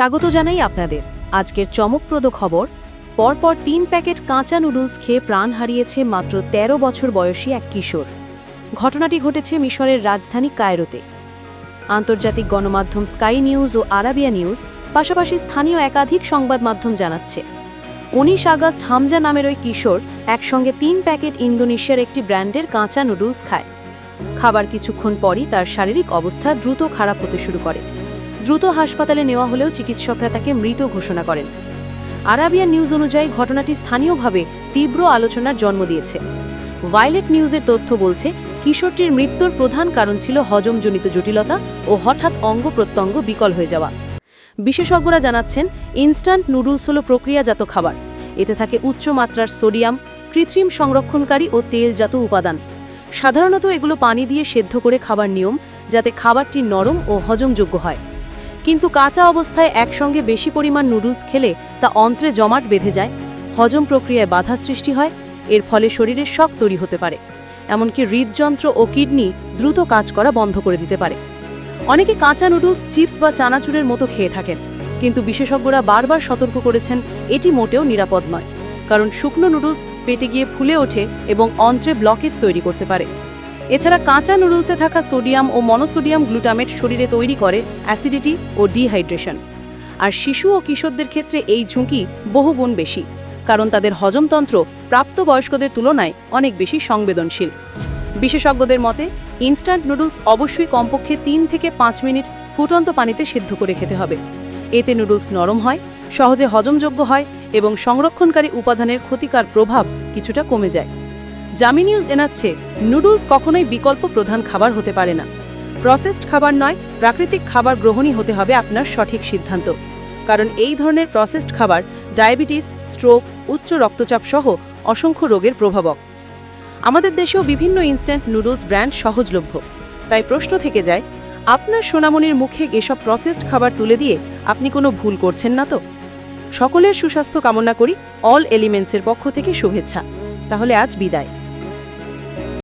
স্বাগত জানাই আপনাদের। আজকের চমকপ্রদ খবর, পরপর তিন প্যাকেট কাঁচা নুডলস খেয়ে প্রাণ হারিয়েছে মাত্র ১৩ বছর বয়সী এক কিশোর। ঘটনাটি ঘটেছে মিশরের রাজধানী কায়রোতে। আন্তর্জাতিক গণমাধ্যম স্কাই নিউজ ও আরাবিয়া নিউজ পাশাপাশি স্থানীয় একাধিক সংবাদ মাধ্যম জানাচ্ছে। উনিশ আগস্ট হামজা নামের ওই কিশোর একসঙ্গে তিন প্যাকেট ইন্দোনেশিয়ার একটি ব্র্যান্ডের কাঁচা নুডলস খায়। খাবার কিছুক্ষণ পরই তার শারীরিক অবস্থা দ্রুত খারাপ হতে শুরু করে। দ্রুত হাসপাতালে নেওয়া হলেও চিকিৎসকরা তাকে মৃত ঘোষণা করেন। আরাবিয়ান নিউজ অনুযায়ী ঘটনাটি স্থানীয়ভাবে তীব্র আলোচনার জন্ম দিয়েছে। ভায়োলেট নিউজের তথ্য বলছে, কিশোরটির মৃত্যুর প্রধান কারণ ছিল হজমজনিত জটিলতা ও হঠাৎ অঙ্গ প্রত্যঙ্গ বিকল হয়ে যাওয়া। বিশেষজ্ঞরা জানাচ্ছেন, ইনস্ট্যান্ট নুডলস হল প্রক্রিয়াজাত খাবার। এতে থাকে উচ্চ মাত্রার সোডিয়াম, কৃত্রিম সংরক্ষণকারী ও তেলজাত উপাদান। সাধারণত এগুলো পানি দিয়ে সেদ্ধ করে খাবার নিয়ম, যাতে খাবারটি নরম ও হজমযোগ্য হয়। কিন্তু কাঁচা অবস্থায় একসঙ্গে বেশি পরিমাণ নুডলস খেলে তা অন্ত্রে জমাট বেঁধে যায়, হজম প্রক্রিয়ায় বাধা সৃষ্টি হয়, এর ফলে শরীরে শক তৈরি হতে পারে। এমনকি হৃদযন্ত্র ও কিডনি দ্রুত কাজ করা বন্ধ করে দিতে পারে। অনেকে কাঁচা নুডলস, চিপস বা চানাচুরের মতো খেয়ে থাকেন, কিন্তু বিশেষজ্ঞরা বারবার সতর্ক করেছেন এটি মোটেও নিরাপদ নয়, কারণ শুকনো নুডলস পেটে গিয়ে ফুলে ওঠে এবং অন্ত্রে ব্লকেজ তৈরি করতে পারে। এছাড়া কাঁচা নুডলসে থাকা সোডিয়াম ও মনোসোডিয়াম গ্লুটামেট শরীরে তৈরি করে অ্যাসিডিটি ও ডিহাইড্রেশন। আর শিশু ও কিশোরদের ক্ষেত্রে এই ঝুঁকি বহুগুণ বেশি, কারণ তাদের হজমতন্ত্র প্রাপ্তবয়স্কদের তুলনায় অনেক বেশি সংবেদনশীল। বিশেষজ্ঞদের মতে, ইনস্ট্যান্ট নুডলস অবশ্যই কমপক্ষে তিন থেকে পাঁচ মিনিট ফুটন্ত পানিতে সিদ্ধ করে খেতে হবে। এতে নুডলস নরম হয়, সহজে হজমযোগ্য হয় এবং সংরক্ষণকারী উপাদানের ক্ষতিকার প্রভাব কিছুটা কমে যায়। জামি নিউজ এনাচ্ছে, নুডলস কখনোই বিকল্প প্রধান খাবার হতে পারে না। প্রসেসড খাবার নয়, প্রাকৃতিক খাবার গ্রহণই হতে হবে আপনার সঠিক সিদ্ধান্ত। কারণ এই ধরনের প্রসেসড খাবার ডায়াবেটিস, স্ট্রোক, উচ্চ রক্তচাপ সহ অসংখ্য রোগের প্রভাবক। আমাদের দেশেও বিভিন্ন ইনস্ট্যান্ট নুডলস ব্র্যান্ড সহজলভ্য। তাই প্রশ্ন থেকে যায়, আপনার সোনামণির মুখে এসব প্রসেসড খাবার তুলে দিয়ে আপনি কোনো ভুল করছেন না তো? সকলের সুস্বাস্থ্য কামনা করি, অল এলিমেন্টসের পক্ষ থেকে শুভেচ্ছা। তাহলে আজ বিদায়।